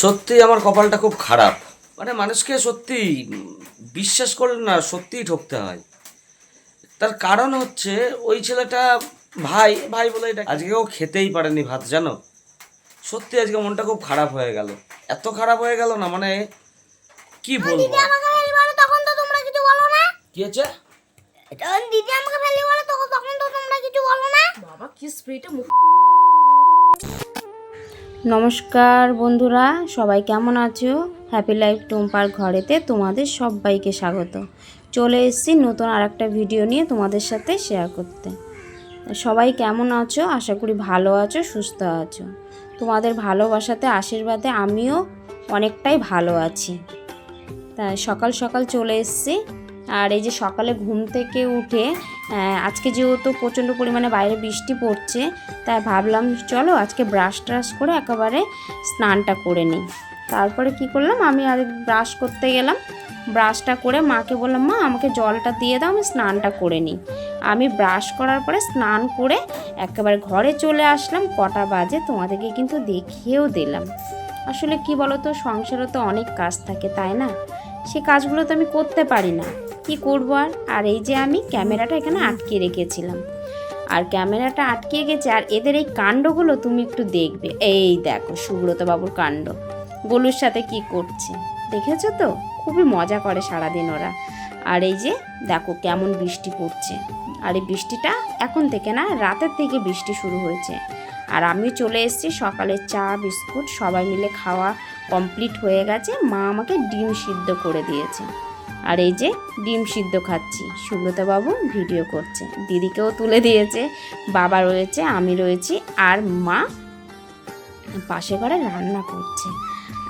সত্যি আমার কপালটা খুব খারাপ। মানে মানুষকে সত্যি বিশ্বাস করলে না সত্যিই ঠকতে হয়। তার কারণ হচ্ছে ওই ছেলেটা ভাই ভাই বলে এটা আজকে ও খেতেই পারেনি ভাত জানো? সত্যি আজকে মনটা খুব খারাপ হয়ে গেল। এত খারাপ হয়ে গেল না মানে কি বলব? আমাকে ফেলি তখন তো তোমরা কিছু বলো না। কি হচ্ছে? দিদি আমাকে ফেলি বলে তখন তখন তো তোমরা কিছু বলো না। বাবা কি স্প্রেটা মুখ নমস্কার বন্ধুরা, সবাই কেমন আছো? হ্যাপি লাইফ টুম্পার ঘরেতে তোমাদের সবাইকে স্বাগত। চলে এসেছি নতুন আর একটা ভিডিও নিয়ে তোমাদের সাথে শেয়ার করতে। সবাই কেমন আছো? আশা করি ভালো আছো, সুস্থ আছো। তোমাদের ভালোবাসাতে, আশীর্বাদে আমিও অনেকটাই ভালো আছি। তা সকাল সকাল চলে এসেছি। আর এই যে সকালে ঘুম থেকে উঠে আজকে যেহেতু প্রচণ্ড পরিমাণে বাইরে বৃষ্টি পড়ছে, তাই ভাবলাম চলো আজকে ব্রাশ ট্রাশ করে একেবারে স্নানটা করে নিই। তারপরে কি করলাম, আমি আর ব্রাশ করতে গেলাম ব্রাশটা করে মাকে বললাম, মা, আমাকে জলটা দিয়ে দাও, আমি স্নানটা করে নিই। আমি ব্রাশ করার পরে স্নান করে একেবারে ঘরে চলে আসলাম, কটা বাজে, তোমাদেরকে কিন্তু দেখিয়েও দিলাম। আসলে কি বলো তো সংসারে তো অনেক কাজ থাকে, তাই না? সে কাজগুলো তো আমি করতে পারি না। কি করব আর? আর এই যে আমি ক্যামেরাটা এখানে আটকে রেখেছিলাম। আর ক্যামেরাটা আটকে গেছে, আর এদের এই কাণ্ডগুলো তুমি একটু দেখবে। এই দেখো সুব্রত বাবুর কাণ্ড। গোলুর সাথে কি করছে? দেখেছ তো? খুবই মজা করে সারাদিন ওরা। আর এই যে দেখো কেমন বৃষ্টি পড়ছে। আর এই বৃষ্টিটা এখন থেকে না, রাতের থেকে বৃষ্টি শুরু হয়েছে। আর আমি চলে এসেছি সকালে চা, বিস্কুট, সবাই মিলে খাওয়া কমপ্লিট হয়ে গেছে। মা আমাকে ডিম সিদ্ধ করে দিয়েছে। আর এই যে ডিম সিদ্ধ খাচ্ছি। সুব্রতবাবু ভিডিও করছে। দিদিকেও তুলে দিয়েছে, বাবা রয়েছে, আমি রয়েছি, আর মা পাশে ঘরে রান্না করছে।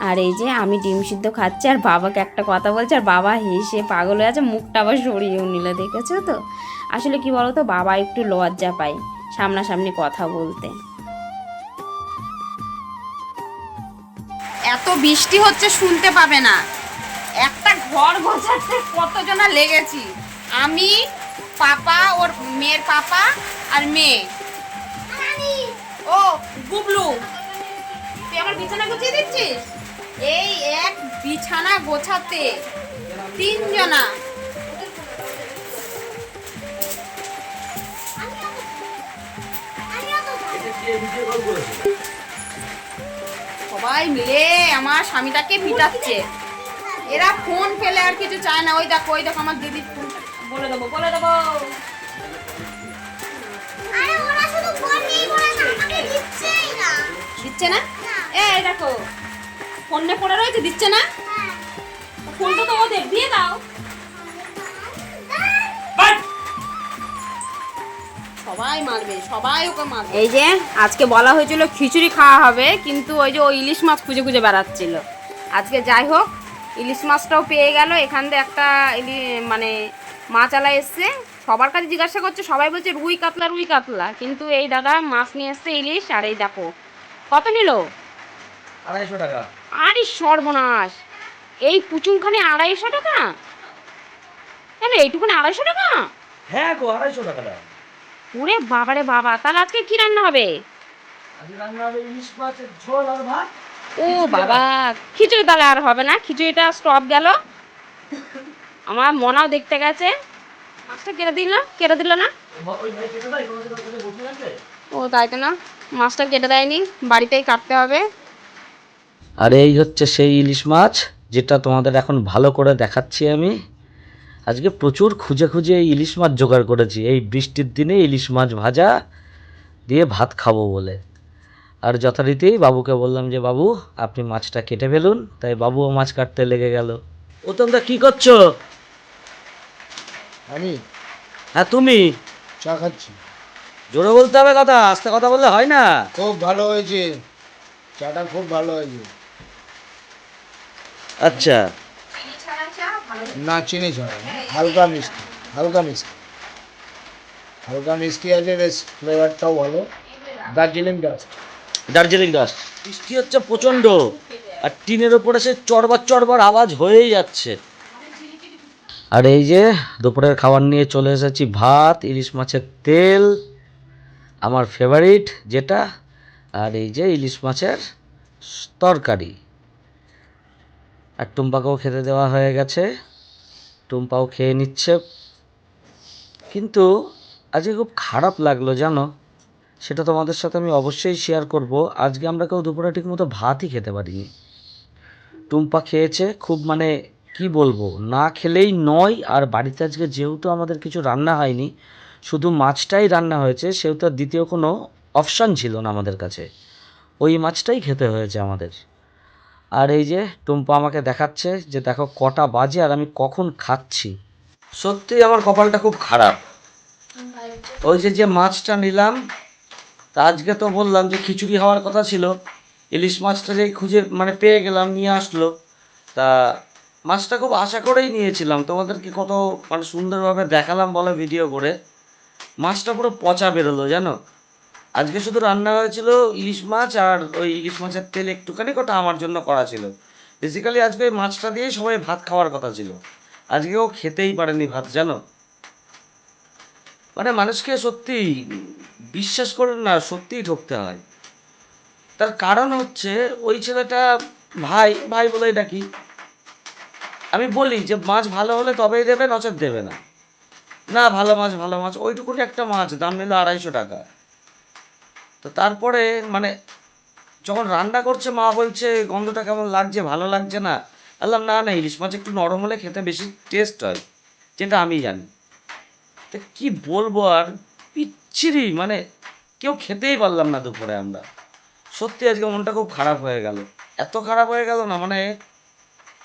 আর এই যে আমি ডিম সিদ্ধ খাচ্ছি, আর বাবাকে একটা কথা বলছে, আর বাবা হেসে পাগল হয়ে আছে, মুখটা আবার সরিয়েও নিল, দেখেছ তো? আসলে কি বলো তো বাবা একটু লজ্জা পায় সামনাসামনি কথা বলতে। এত বৃষ্টি হচ্ছে শুনতে পাবে না। একটা ঘর গোছাতে কতজনা লেগেছি? আমি পাপা ওর মেয়ের পাপা আর মেয়ে। ও গুবলু তুই আমার বিছানা গুছিয়ে দিচ্ছিস? এই এক বিছানা গোছাতে তিনজনা। সবাই মিলে আমার স্বামীটাকে পিটাচ্ছে। এরা ফোন ফেলে আর কিছু চায় না। ওই দেখো ওই দেখো আমার দিদির ফোন বলে দেবো বলে দেবো। দিচ্ছে না? এ এই দেখো ফোনে পড়ে রয়েছে দিচ্ছে না? হ্যাঁ। ফোনটা তো ওদের দিয়ে দাও। সবাই মারবে সবাই ওকে মারবে। এই যে আজকে বলা হয়েছিল খিচুড়ি খাওয়া হবে কিন্তু ওই যে ওই ইলিশ মাছ খুঁজে খুঁজে বেড়াচ্ছিল। আজকে যাই হোক ইলিশ মাছটাও পেয়ে গেল এখান থেকে একটা ইলি মানে মাছ আলা এসছে সবার কাছে জিজ্ঞাসা করছে সবাই বলছে রুই কাতলা রুই কাতলা কিন্তু এই দাদা মাছ নিয়ে এসছে ইলিশ আর এই দেখো কত নিল? আড়াইশো টাকা। আরে সর্বনাশ! এই পুচুংখানে আড়াইশো টাকা? কেন এইটুকুনি আড়াইশো টাকা? হ্যাঁ গো আড়াইশো টাকা দাও। ওরে বাবারে বাবা তাহলে আজকে কি রান্না হবে? আজকে রান্না হবে ইলিশ মাছের ঝোল আর ভাত। ও বাবা খিচুড়ি তাহলে আর হবে না খিচুড়িটা স্টপ গেল। আমার মনাও দেখতে গেছে। মাছটা কেটে দিল কেটে দিল না? ওই ভাই কেটে দেয় কোনো কোনো বসে আছে? ও তাই তো না মাছটা কেটে দেয়নি বাড়িতেই কাটতে হবে। আর এই হচ্ছে সেই ইলিশ মাছ যেটা তোমাদের এখন ভালো করে দেখাচ্ছি আমি। আজকে প্রচুর খুঁজে খুঁজে এই ইলিশ মাছ জোগাড় করেছি। এই বৃষ্টির দিনে ইলিশ মাছ ভাজা দিয়ে ভাত খাব বলে। আর যথারীতি বাবুকে বললাম যে বাবু আপনি মাছটা কেটে ফেলুন। তাই বাবুও মাছ কাটতে লেগে গেল। ও তোমরা কি করছ? আমি? হ্যাঁ তুমি? চা খাচ্ছি। জোরে বলতে হবে কথা আস্তে কথা বললে হয় না? খুব ভালো হয়েছে। চাটা খুব ভালো হয়েছে। আচ্ছা। না, চিনি ছাড়া হালকা মিষ্টি হালকা মিষ্টি। হালকা মিষ্টি আছে, বেশ ফ্লেভারটাও ভালো। দার্জিলিং ডাস্ট। দার্জিলিং ডাস্ট। বৃষ্টি হচ্ছে প্রচণ্ড, আর টিনের ওপরে সে চড়বার চড়বার আওয়াজ হয়েই যাচ্ছে। আর এই যে, দুপুরের খাবার নিয়ে চলে এসেছি, ভাত, ইলিশ মাছের তেল, আমার ফেভারিট যেটা, আর এই যে ইলিশ মাছের তরকারি। আর টুম্পাকেও খেতে দেওয়া হয়ে গেছে। টুম্পাও খেয়ে নিচ্ছে। কিন্তু আজকে খুব খারাপ লাগল, জানো? সেটা তোমাদের সাথে আমি অবশ্যই শেয়ার করব। আজকে আমরা কেউ দুপুরে ঠিক মতো ভাতই খেতে পারিনি। টুম্পা খেয়েছে, খুব মানে কি বলব, না খেলেই নয়। আর বাড়িতে আজকে যেহেতু আমাদের কিছু রান্না হয়নি, শুধু মাছটাই রান্না হয়েছে, সেহেতু দ্বিতীয় কোনো অপশান ছিল না আমাদের কাছে। ওই মাছটাই খেতে হয়েছে আমাদের। আর এই যে টুম্পা আমাকে দেখাচ্ছে যে দেখো কটা বাজে আর আমি কখন খাচ্ছি। সত্যি আমার কপালটা খুব খারাপ। ওই যে যে মাছটা নিলাম, তা আজকে তো বললাম যে খিচুড়ি হওয়ার কথা ছিল, ইলিশ মাছটা যে খুঁজে মানে পেয়ে গেলাম, নিয়ে আসলো। তা মাছটা খুব আশা করেই নিয়েছিলাম, তোমাদেরকে কত মানে সুন্দরভাবে দেখালাম বলে ভিডিও করে। মাছটা পুরো পচা বেরোলো, জানো? আজকে শুধু রান্না হয়েছিল ইলিশ মাছ আর ওই ইলিশ মাছের তেল একটুখানি ওটা আমার জন্য করা ছিল। বেসিক্যালি আজকে ওই মাছটা দিয়েই সবাই ভাত খাওয়ার কথা ছিল। আজকে ও খেতেই পারেনি ভাত, জানো? মানে মানুষকে সত্যি বিশ্বাস করে না, সত্যিই ঠকতে হয়। তার কারণ হচ্ছে ওই ছেলেটা ভাই ভাই বলেই ডাকি। আমি বলি যে মাছ ভালো হলে তবেই দেবে, নচেত দেবে না। না, ভালো মাছ ভালো মাছ, ওইটুকুনি একটা মাছ, দাম নিল আড়াইশো টাকা। তো তারপরে মানে যখন রান্না করছে, মা বলছে, গন্ধটা কেমন লাগছে? ভালো লাগছে না? বললাম, না না, ইলিশ মাছ একটু নরম হলে খেতে বেশি টেস্ট হয়, যেটা আমি জানি। তো কি বলব আর? পিচ্ছিরি মানে কেউ খেতেই পারলাম না দুপুরে আমরা। সত্যি আজকে মনটা খুব খারাপ হয়ে গেল। এত খারাপ হয়ে গেল না মানে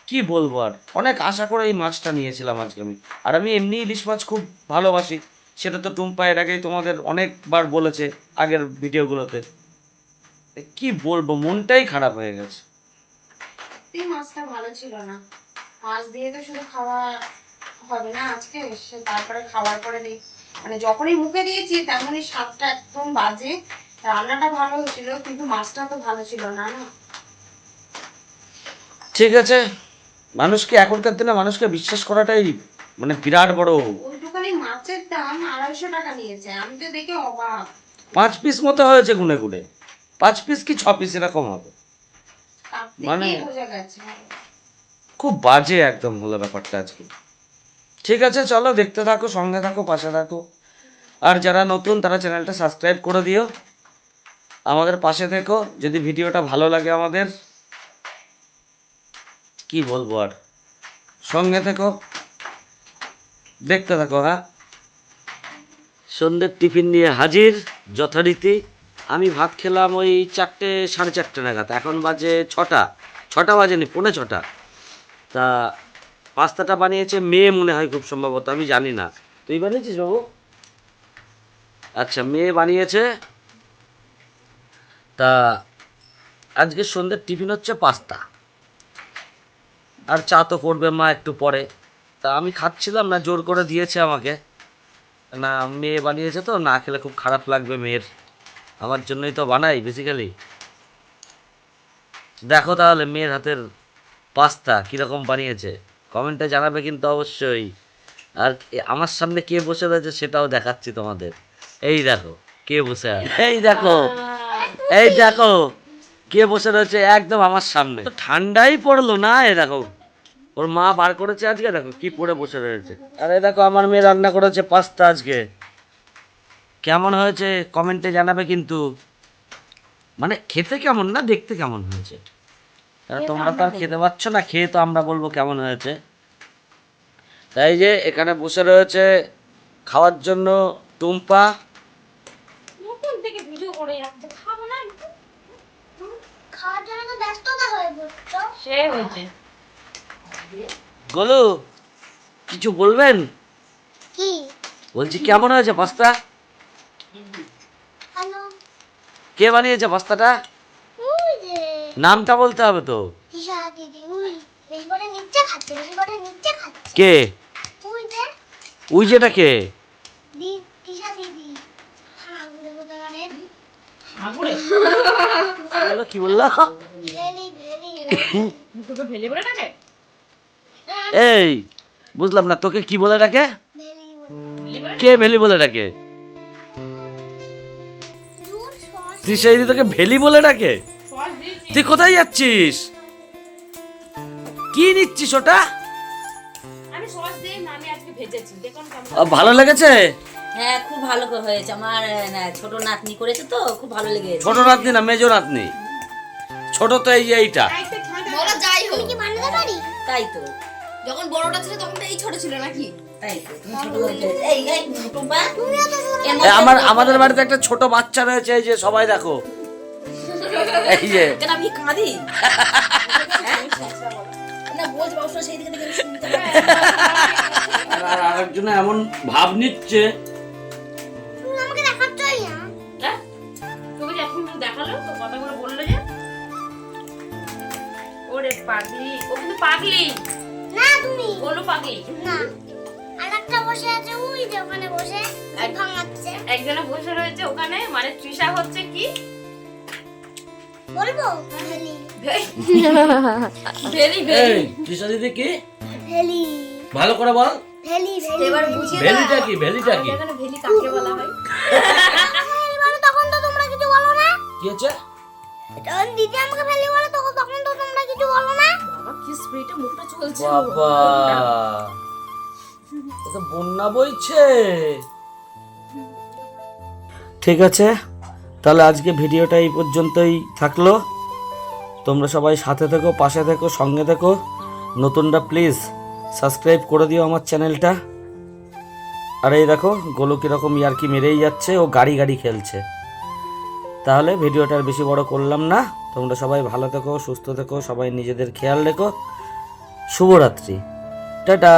কি বলব আর? অনেক আশা করে এই মাছটা নিয়েছিলাম আজকে আমি। আর আমি এমনি ইলিশ মাছ খুব ভালোবাসি। সেটা তো টুম্পা এর আগেই তোমাদের অনেকবার বলেছে আগের ভিডিওগুলোতে। কি বলব মনটাই খারাপ হয়ে গেছে। এই মাছটা ভালো ছিল না। মাছ দিয়ে তো শুধু খাওয়া হবে না আজকে সে তারপরে খাওয়ার পরে দিই মানে যখনই মুখে দিয়েছি তেমনই স্বাদটা একদম বাজে। রান্নাটা ভালো হয়েছিল কিন্তু মাছটা তো ভালো ছিল না না? ঠিক আছে। মানুষকে এখনকার দিনে মানুষকে বিশ্বাস করাটাই মানে বিরাট বড় মাছের দাম আড়াইশো টাকা নিয়েছে। আমি তো দেখে অবাক। পাঁচ পিস মতো হয়েছে গুনে গুনে। পাঁচ পিস কি ছ পিস এরকম হবে? মানে- খুব বাজে একদম হলো ব্যাপারটা আজকে। ঠিক আছে চলো দেখতে থাকো সঙ্গে থাকো পাশে থাকো। আর যারা নতুন তারা চ্যানেলটা সাবস্ক্রাইব করে দিও। আমাদের পাশে থেকো যদি ভিডিওটা ভালো লাগে আমাদের। কি বলব আর? সঙ্গে থেকো। দেখতে থাকো হ্যাঁ? সন্ধ্যের টিফিন নিয়ে হাজির, যথারীতি। আমি ভাত খেলাম ওই চারটে, সাড়ে চারটে নাগাদ। এখন বাজে ছটা। ছটা বাজেনি, পৌনে ছটা। তা পাস্তাটা বানিয়েছে মেয়ে মনে হয় খুব সম্ভবত, আমি জানি না। তুই বানিয়েছিস বাবু? আচ্ছা মেয়ে বানিয়েছে। তা আজকে সন্ধ্যের টিফিন হচ্ছে পাস্তা। আর চা তো করবে মা একটু পরে। তা আমি খাচ্ছিলাম না, জোর করে দিয়েছে আমাকে। না, মেয়ে বানিয়েছে তো, না খেলে খুব খারাপ লাগবে মেয়ের। আমার জন্যই তো বানাই বেসিক্যালি দেখো তাহলে মেয়ের হাতের পাস্তা কীরকম বানিয়েছে। কমেন্টে জানাবে কিন্তু অবশ্যই। আর আমার সামনে কে বসে রয়েছে সেটাও দেখাচ্ছি তোমাদের। এই দেখো, কে বসে এই দেখো এই দেখো, কে বসে রয়েছে একদম আমার সামনে। ঠান্ডাই পড়ল না এ দেখো। ওর মা বার করেছে আজকে? দেখো কি পরে বসে রয়েছে। আর এই দেখো আমার মেয়ে রান্না করেছে পাস্তা আজকে। কেমন হয়েছে কমেন্টে জানাবে কিন্তু। মানে খেতে কেমন না দেখতে কেমন হয়েছে? তোমরা তো আর খেতে পাচ্ছ না খেয়ে তো আমরা বলব কেমন হয়েছে। তাই যে এখানে বসে রয়েছে খাওয়ার জন্য টুম্পা। সে হয়েছে। গোলু কিছু বলবেন? কি? বলছি কেমন হয়েছে পাস্তা? কে বানিয়েছে পাস্তাটা? নামটা বলতে হবে তো। কে? ওই যেটা কে? কি বলল ভেলি ভেলি। এই বুঝলাম না তোকে কি বলে ডাকে? কে ভেলি বলে ডাকে? সেই তোকে ভেলি বলে ডাকে? তুই কোথায় যাচ্ছিস? কি নিচ্ছিস ওটা? আমি সস দিই না আমি আজকে ভেজেছি দেখুন কেমন আহ, ভালো লেগেছে? হ্যাঁ খুব ভালো হয়েছে। আমার ছোট নাতনি করেছে তো খুব ভালো লেগেছে। ছোট নাতনি না মেজো নাতনি? ছোট তো এই যে এইটা। তাই তো। যখন বড়টা ছিল তখন এই ছোট ছিল নাকি? আমার আমাদের বাড়িতে একটা ছোট বাচ্চা রয়েছে এই যে সবাই দেখো। এই যে। আমি কাঁদি? হ্যাঁ? আর আরেকজন এমন ভাব নিচ্ছে। তুমি আমাকে দেখাচ্ছই না। তোকে যে এখন দেখাল তো কথাগুলো বলল যে? ওরে পাগলি ও কিন্তু পাগলি। তুমি পাগলি। না আর একটা বসে আছে ওই যে ওখানে বসে ভাঙাচ্ছে। একজনে বসে রয়েছে ওখানে মানে তৃষা হচ্ছে কি? বলব? ভেলি। ভেরি এই কৃষ্ণ দিদি কি? ভেলি। ভালো করে বল। ভেলি ভেলি। এবার বুঝিয়ে ভেলিটা কি ভেলিটা কি? এখানে ভেলি কাকে বলা হয়? ভেলি বলো তখন তো তোমরা কিছু বলো না। কি হচ্ছে? যখন দিদি আমাকে ভেলি বলে তখন তখন তো তোমরা কিছু বলো না। কি স্প্রেটা মুখটা চলছে বাবা। তো বন্যা বইছে। ঠিক আছে তাহলে আজকে ভিডিওটা এই পর্যন্তই থাকল। তোমরা সবাই সাথে থেকো পাশে থেকো সঙ্গে থেকো। নতুনটা প্লিজ সাবস্ক্রাইব করে দিও আমার চ্যানেলটা। আর এই দেখো গোলু কীরকম ইয়ারকি মেরেই যাচ্ছে ও গাড়ি গাড়ি খেলছে। তাহলে ভিডিওটা আর বেশি বড় করলাম না। তোমরা সবাই ভালো থেকো সুস্থ থেকো সবাই নিজেদের খেয়াল রেখো। শুভরাত্রি। টাটা!